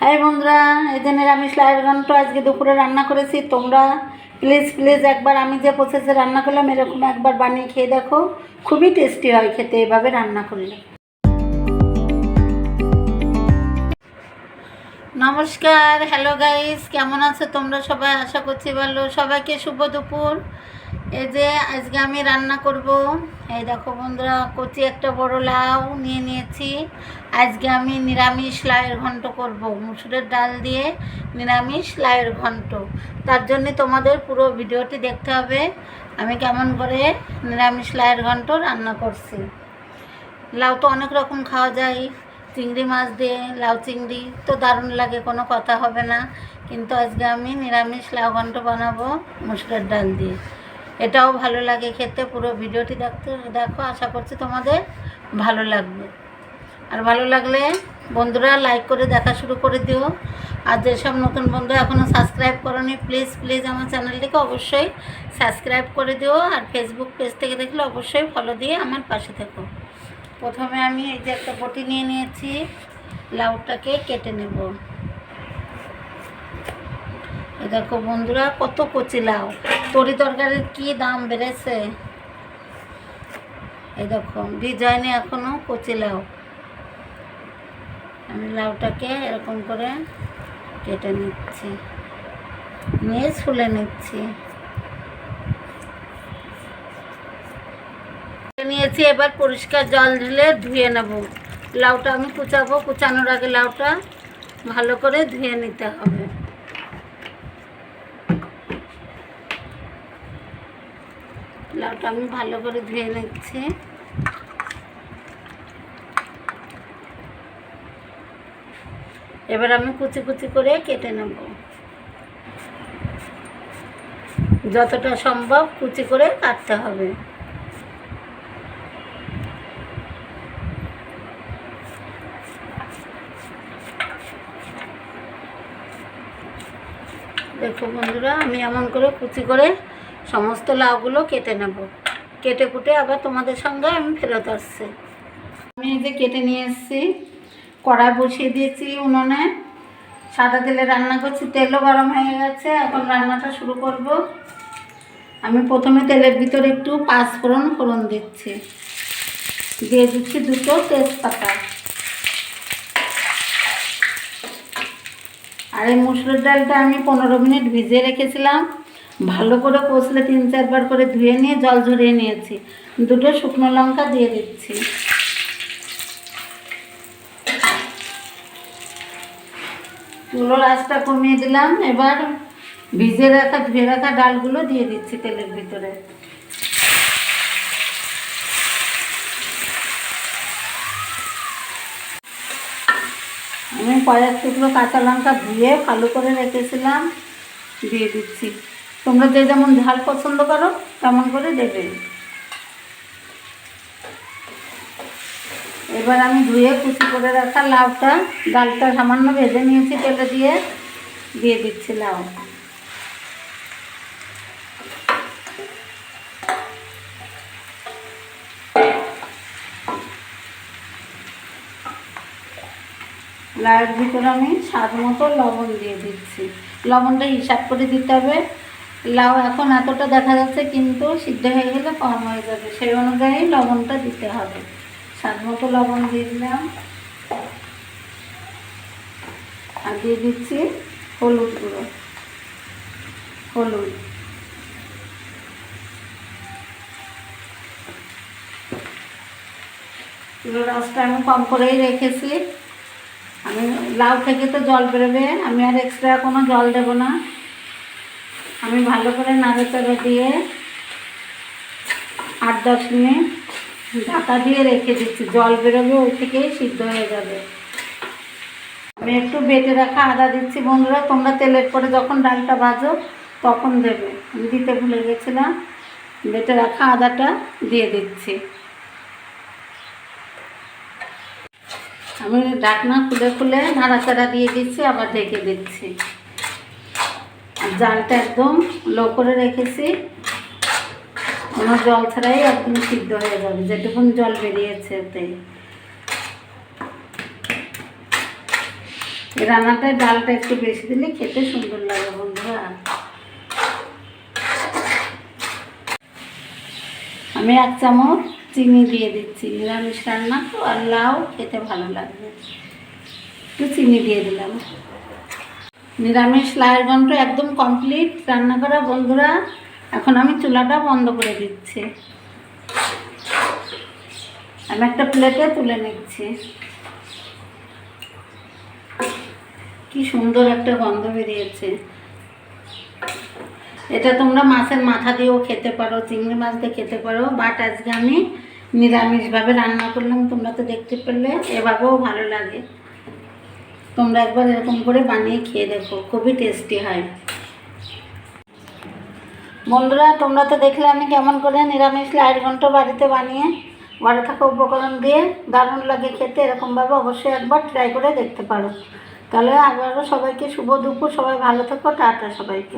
হ্যাঁ বন্ধুরা, এই যে নিরামিষ ঘন্ট, আজকে দুপুরে রান্না করেছি। তোমরা প্লিজ প্লিজ একবার আমি যে প্রসেসে রান্না করলাম, এরকম একবার বানিয়ে খেয়ে দেখো। খুবই টেস্টি হয় খেতে, এভাবে রান্না করলে। নমস্কার হ্যালো গাইস কেমন আছো তোমরা সবাই? আশা করছি ভালো। সবাইকে শুভ দুপুর। এই যে আজকে আমি রান্না করব। এই দেখো বন্ধুরা, কচি একটা বড় লাউ নিয়ে নিয়েছি। আজকে আমি নিরামিষ লাউয়ের ঘন্ট করব, মুসুরের ডাল দিয়ে নিরামিষ লাউয়ের ঘন্ট। তার জন্য তোমাদের পুরো ভিডিওটি দেখতে হবে, আমি কেমন করে নিরামিষ লাউয়ের ঘন্ট রান্না করছি। লাউ তো অনেক রকম খাওয়া যায়, চিংড়ি মাছ দিয়ে লাউ চিংড়ি তো দারুণ লাগে, কোনো কথা হবে না। কিন্তু আজকে আমি নিরামিষ লাউ ঘন্ট বানাবো মুসুরের ডাল দিয়ে। এটাও ভালো লাগে খেতে, পুরো ভিডিওটি দেখতে, দেখো, আশা করছি তোমাদের ভালো লাগবে। আর ভালো লাগলে বন্ধুরা লাইক করে দেখা শুরু করে দিও। আর যেসব নতুন বন্ধু এখনও সাবস্ক্রাইব করনি প্লিজ প্লিজ আমার চ্যানেলটিকে অবশ্যই সাবস্ক্রাইব করে দিও। আর ফেসবুক পেজ থেকে দেখলে অবশ্যই ফলো দিয়ে আমার পাশে থেকো। প্রথমে আমি এই যে একটা বটি নিয়ে নিয়েছি, লাউটাকে কেটে নেব। দেখো বন্ধুরা, কত কচি লাউ। তরি তরকারির কি দাম বেড়েছে? এই দেখো, ডিজাইনে এখনও কচি লাউ। আমি লাউটাকে এরকম করে কেটে নিচ্ছি, নিয়ে ছুলে নিচ্ছি। নিয়েছি, এবার পরিষ্কার জল ঢেলে ধুয়ে নেব। লাউটা আমি কুচাবো, কুচানোর আগে লাউটা ভালো করে ধুয়ে নিতে হবে। লাউটা আমি ভালো করে ধুয়ে নিচ্ছি। এবার আমি কুচি কুচি করে কেটে নেব। যতটা সম্ভব কুচি করে কাটতে হবে। দেখো বন্ধুরা, আমি এমন করে কুচি করে সমস্ত লাউগুলো কেটে নেব। কেটে কুটে আবার তোমাদের সঙ্গে আমি ফেরত আসছি। আমি যে কেটে নিয়ে এসেছি, কড়াই বসিয়ে দিয়েছি উনুনে। সাদা তেলে রান্না করছি, তেলও গরম হয়ে গেছে, এখন রান্নাটা শুরু করব। আমি প্রথমে তেলের ভিতরে একটু পাঁচফোড়ন ফোড়ন ফোড়ন দিচ্ছি। দিয়ে দিচ্ছি দুটো তেজপাতা। আর এই মুসুরের ডালটা আমি পনেরো মিনিট ভিজিয়ে রেখেছিলাম। ভালো করে কষলে তিন চারবার করে ধুয়ে নিয়ে জল ঝরিয়ে নিয়েছি। দুটো শুকনো লঙ্কা দিয়ে দিচ্ছি। চুলোর আঁচটা কমিয়ে দিলাম। এবার ভিজে রাখা, ধুয়ে রাখা ডালগুলো দিয়ে দিচ্ছি তেলের ভিতরে। আমি কয়েক টুকরো কাঁচা লঙ্কা ধুয়ে ভালো করে রেখেছিলাম, দিয়ে দিচ্ছি। তোমরা যে যেমন ঝাল পছন্দ করো, তেমন করে দেবে। এবার আমি ধুয়ে কুচি করে রাখা লাউটা, ডালটা সামান্য ভেজে নিয়েছি তেলে দিয়ে দিয়ে দিচ্ছি লাউ। লাউয়ের ভিতরে আমি স্বাদ মতো লবণ দিয়ে দিচ্ছি। লবণটা হিসাব করে দিতে হবে। লাউ এখন এতটা দেখা যাচ্ছে কিন্তু সিদ্ধ হয়ে গেলে কম হয়ে যাবে। সেই অনুযায়ী লবণটা দিতে হবে। স্বাদ মতো লবণ দিয়ে দিলাম। আর দিয়ে দিচ্ছি হলুদ গুঁড়ো। হলুদ। রসটা আমি কম করেই রেখেছি। আমি লাউ থেকে তো জল বেরোবে, আমি আর এক্সট্রা কোনো জল দেবো না। আমি ভালো করে নাড়াচাড়া দিয়ে আট দশ মিনিট ঢাকা দিয়ে রেখে দিচ্ছি। জল বেরোবে ওই থেকেই সিদ্ধ হয়ে যাবে। আমি একটু বেটে রাখা আদা দিচ্ছি বন্ধুরা, তোমরা তেলের পরে যখন ডালটা ভাজো তখন দেবে। আমি দিতে ভুলে গেছিলাম, বেটে রাখা আদাটা দিয়ে দিচ্ছি। আমি ঢাকনা খুলে খুলে নাড়াচাড়া দিয়ে দিচ্ছি, আবার ঢেকে দিচ্ছি। জালটা একদম লো করে রেখেছি। কোনো জল ছাড়াই একদম সিদ্ধ হয়ে যাবে, যেটুকুন জল বেরিয়েছে ওতে রান্নাটায় ডালটা একটু বেশি দিলে খেতে সুন্দর লাগে বন্ধুরা। আমি এক চামচ চিনি দিয়ে দিচ্ছি, নিরামিষ রান্না তো আর লাউ খেতে ভালো লাগবে। একটু চিনি দিয়ে দিলাম। নিরামিষ লাউয়ের ঘন্ট একদম কমপ্লিট রান্না করা বন্ধুরা, এখন আমি চুলাটা বন্ধ করে দিচ্ছি। আমি একটা প্লেটে তুলে নিচ্ছি। কি সুন্দর একটা গন্ধ বেরিয়েছে। এটা তোমরা মাছের মাথা দিয়েও খেতে পারো, চিংড়ি মাছ দিয়ে খেতে পারো বাট আজকে আমি নিরামিষভাবে রান্না করলাম, তোমরা তো দেখতে পেলে, এভাবেও ভালো লাগে। তোমরা একবার এরকম করে বানিয়ে খেয়ে দেখো, খুবই টেস্টি হয়। বন্ধুরা, তোমরা তো দেখলে আমি কেমন করে নিরামিষ লাইট ঘন্ট বাড়িতে বানিয়ে, ঘরে থাকা উপকরণ দিয়ে দারুণ লাগে খেতে, এরকমভাবে অবশ্যই একবার ট্রাই করে দেখতে পারো। তাহলে আবারও সবাইকে শুভ দুপুর, সবাই ভালো থাকো, টাটা সবাইকে।